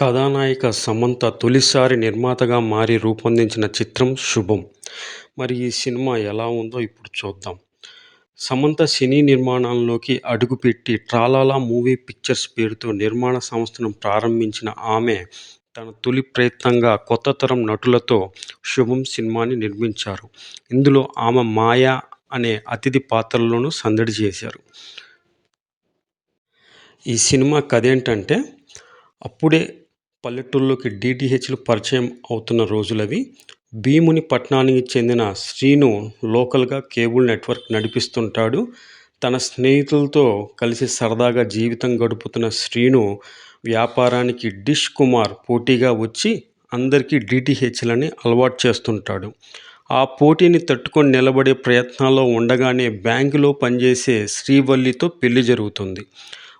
కథానాయిక సమంత తొలిసారి నిర్మాతగా మారి రూపొందించిన చిత్రం 'శుభం'. మరి ఈ సినిమా ఎలా ఉందో ఇప్పుడు చూద్దాం. సమంత సినీ నిర్మాణంలోకి అడుగుపెట్టి 'ట్రాలాలా మూవీ పిక్చర్స్' పేరుతో నిర్మాణ సంస్థను ప్రారంభించిన ఆమె తన తొలి ప్రయత్నంగా కొత్త తరం నటులతో 'శుభం' సినిమాని నిర్మించారు. ఇందులో ఆమె మాయ అనే అతిథి పాత్రలోనూ సందడి చేశారు. ఈ సినిమా కథ ఏంటంటే అప్పుడే పల్లెటూళ్ళోకి డిటిహెచ్లు పరిచయం అవుతున్న రోజులవి. భీముని పట్నానికి చెందిన శ్రీను లోకల్గా కేబుల్ నెట్వర్క్ నడిపిస్తుంటాడు. తన స్నేహితులతో కలిసి సరదాగా జీవితం గడుపుతున్న శ్రీను వ్యాపారానికి డిష్ కుమార్ పోటీగా వచ్చి అందరికీ డిటిహెచ్లని అలవాటు చేస్తుంటాడు. ఆ పోటీని తట్టుకొని నిలబడే ప్రయత్నాల్లో ఉండగానే బ్యాంకులో పనిచేసే శ్రీవల్లితో పెళ్ళి జరుగుతుంది.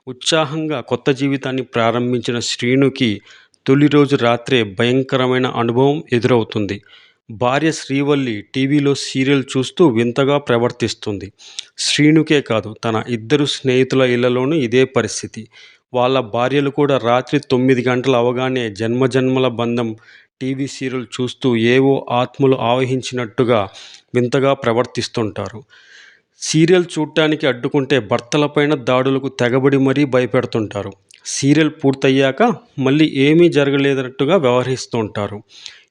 ఉత్సాహంగా కొత్త జీవితాన్ని ప్రారంభించిన శ్రీనుకి తొలి రోజు రాత్రే భయంకరమైన అనుభవం ఎదురవుతుంది. భార్య శ్రీవల్లి టీవీలో సీరియల్ చూస్తూ వింతగా ప్రవర్తిస్తుంది. శ్రీనుకే కాదు తన ఇద్దరు స్నేహితుల ఇళ్ళలోనూ ఇదే పరిస్థితి. వాళ్ళ భార్యలు కూడా రాత్రి తొమ్మిది గంటలు అవగానే జన్మజన్మల బంధం టీవీ సీరియల్ చూస్తూ ఏవో ఆత్మలు ఆవహించినట్టుగా వింతగా ప్రవర్తిస్తుంటారు. సీరియల్ చూడటానికి అడ్డుకుంటే భర్తలపైన దాడులకు తెగబడి మరీ భయపెడుతుంటారు. సీరియల్ పూర్తయ్యాక మళ్ళీ ఏమీ జరగలేదన్నట్టుగా వ్యవహరిస్తుంటారు.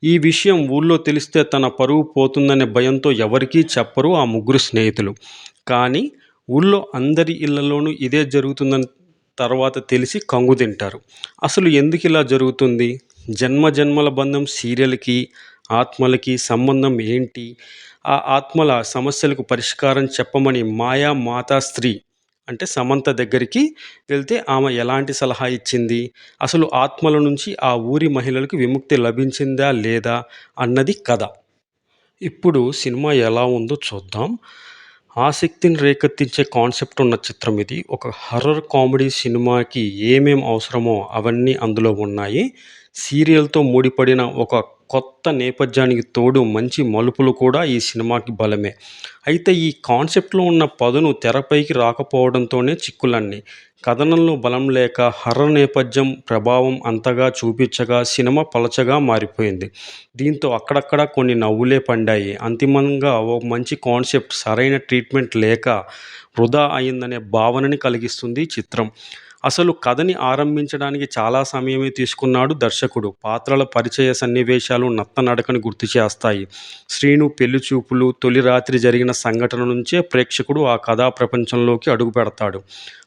ఈ విషయం ఊళ్ళో తెలిస్తే తన పరువు పోతుందనే భయంతో ఎవరికీ చెప్పరు ఆ ముగ్గురు స్నేహితులు. కానీ ఊళ్ళో అందరి ఇళ్ళలోనూ ఇదే జరుగుతుందని తర్వాత తెలిసి కంగు తింటారు అసలు ఎందుకు ఇలా జరుగుతుంది? జన్మ జన్మల బంధం సీరియల్కి, ఆత్మలకి సంబంధం ఏంటి? ఆ ఆత్మల సమస్యలకు పరిష్కారం చెప్పమని మాయా మాతా స్త్రీ అంటే సమంత దగ్గరికి వెళ్తే ఆమె ఎలాంటి సలహా ఇచ్చింది? అసలు ఆత్మల నుంచి ఆ ఊరి మహిళలకు విముక్తి లభించిందా లేదా అన్నది కథ. ఇప్పుడు సినిమా ఎలా ఉందో చూద్దాం. ఆసక్తిని రేకెత్తించే కాన్సెప్ట్ ఉన్న చిత్రం ఇది. ఒక హర్రర్ కామెడీ సినిమాకి ఏమేం అవసరమో అవన్నీ అందులో ఉన్నాయి. సీరియల్తో ముడిపడిన ఒక కొత్త నేపథ్యానికి తోడు మంచి మలుపులు కూడా ఈ సినిమాకి బలమే. అయితే ఈ కాన్సెప్ట్లో ఉన్న పదును తెరపైకి రాకపోవడంతోనే చిక్కులన్నీ. కథనంలో బలం లేక హర్ర నేపథ్యం ప్రభావం అంతగా చూపించగా సినిమా పలచగా మారిపోయింది. దీంతో అక్కడక్కడ కొన్ని నవ్వులే పండాయి. అంతిమంగా ఓ మంచి కాన్సెప్ట్ సరైన ట్రీట్మెంట్ లేక వృధా అయిందనే భావనని కలిగిస్తుంది ఈ చిత్రం. అసలు కథని ఆరంభించడానికి చాలా సమయమే తీసుకున్నాడు దర్శకుడు. పాత్రల పరిచయ సన్నివేశాలు నత్తనడకని గుర్తుచేస్తాయి. శ్రీను పెళ్ళి చూపులు, తొలి రాత్రి జరిగిన సంఘటన నుంచే ప్రేక్షకుడు ఆ కథా ప్రపంచంలోకి అడుగుపెడతాడు.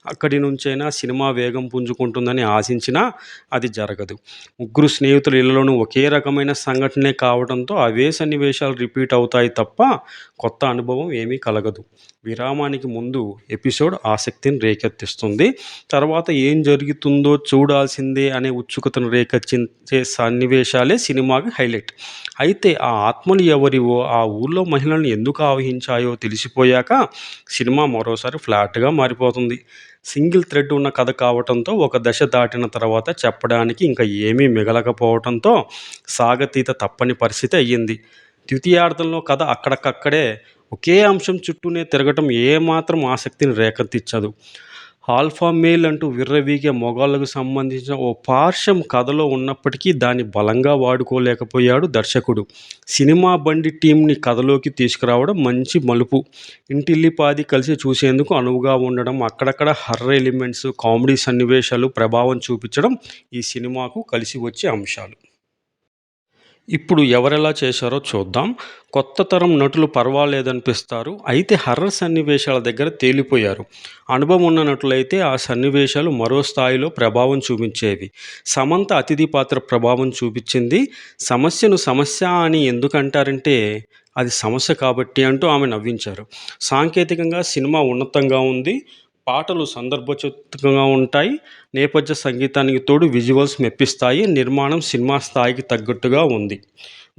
అక్కడి నుంచైనా సినిమా వేగం పుంజుకుంటుందని ఆశించినా అది జరగదు. ముగ్గురు స్నేహితుల ఇళ్ళలోనూ ఒకే రకమైన సంఘటనే కావడంతో అవే సన్నివేశాలు రిపీట్ అవుతాయి తప్ప కొత్త అనుభవం ఏమీ కలగదు. విరామానికి ముందు ఎపిసోడ్ ఆసక్తిని రేకెత్తిస్తుంది. తర్వాత ఏం జరుగుతుందో చూడాల్సిందే అనే ఉత్సుకతను రేకెత్తించే సన్నివేశాలే సినిమాకి హైలైట్. అయితే ఆ ఆత్మలు ఎవరివో, ఆ ఊళ్ళో మహిళలను ఎందుకు ఆవహించాయో తెలిసిపోయాక సినిమా మరోసారి ఫ్లాట్గా మారిపోతుంది. సింగిల్ థ్రెడ్ ఉన్న కథ కావడంతో ఒక దశ దాటిన తర్వాత చెప్పడానికి ఇంకా ఏమీ మిగలకపోవడంతో సాగతీత తప్పని పరిస్థితి అయ్యింది. ద్వితీయార్థంలో కథ అక్కడికక్కడే ఒకే అంశం చుట్టూనే తిరగటం ఏ మాత్రం ఆసక్తిని రేకెత్తించదు. ఆల్ఫా మేల్ అంటూ విర్రవీగే మొగాళ్ళకు సంబంధించిన ఓ పార్శ్వం కథలో ఉన్నప్పటికీ దాన్ని బలంగా వాడుకోలేకపోయాడు దర్శకుడు. సినిమా బండి టీంని కథలోకి తీసుకురావడం మంచి మలుపు. ఇంటిల్లిపాది కలిసి చూసేందుకు అనువుగా ఉండడం, అక్కడక్కడ హర్ర ఎలిమెంట్స్, కామెడీ సన్నివేశాలు ప్రభావం చూపించడం ఈ సినిమాకు కలిసి వచ్చే అంశాలు. ఇప్పుడు ఎవరెలా చేశారో చూద్దాం. కొత్త తరం నటులు పర్వాలేదనిపిస్తారు. అయితే హర్రర్ సన్నివేశాల దగ్గర తేలిపోయారు. అనుభవం ఉన్న నటులైతే ఆ సన్నివేశాలు మరో స్థాయిలో ప్రభావం చూపించేవి. సమంత అతిథి పాత్ర ప్రభావం చూపించింది. సమస్యను సమస్య అని ఎందుకంటారంటే అది సమస్య కాబట్టి అంటూ ఆమె నవ్వించారు. సాంకేతికంగా సినిమా ఉన్నతంగా ఉంది. పాటలు సందర్భోచితంగా ఉంటాయి. నేపథ్య సంగీతానికి తోడు విజువల్స్ మెప్పిస్తాయి. నిర్మాణం సినిమా స్థాయికి తగ్గట్టుగా ఉంది.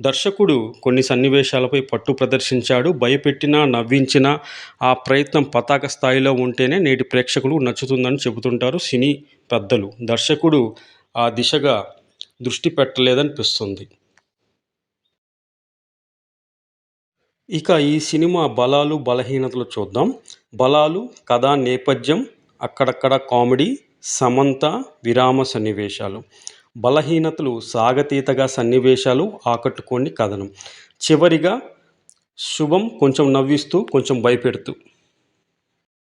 దర్శకుడు కొన్ని సన్నివేశాలపై పట్టు ప్రదర్శించాడు. భయపెట్టినా, నవ్వించినా ఆ ప్రయత్నం పతాక స్థాయిలో ఉంటేనే నేటి ప్రేక్షకులు నచ్చుతుందని చెబుతుంటారు సినీ పెద్దలు. దర్శకుడు ఆ దిశగా దృష్టి పెట్టలేదనిపిస్తుంది. ఇక ఈ సినిమా బలాలు, బలహీనతలు చూద్దాం. బలాలు కథా నేపథ్యం, అక్కడక్కడ కామెడీ, సమంత విరామ సన్నివేశాలు. బలహీనతలు సాగతీతగా సన్నివేశాలు ఆకట్టుకోని కథనం చివరిగా శుభం కొంచెం నవ్విస్తూ కొంచెం భయపెడుతూ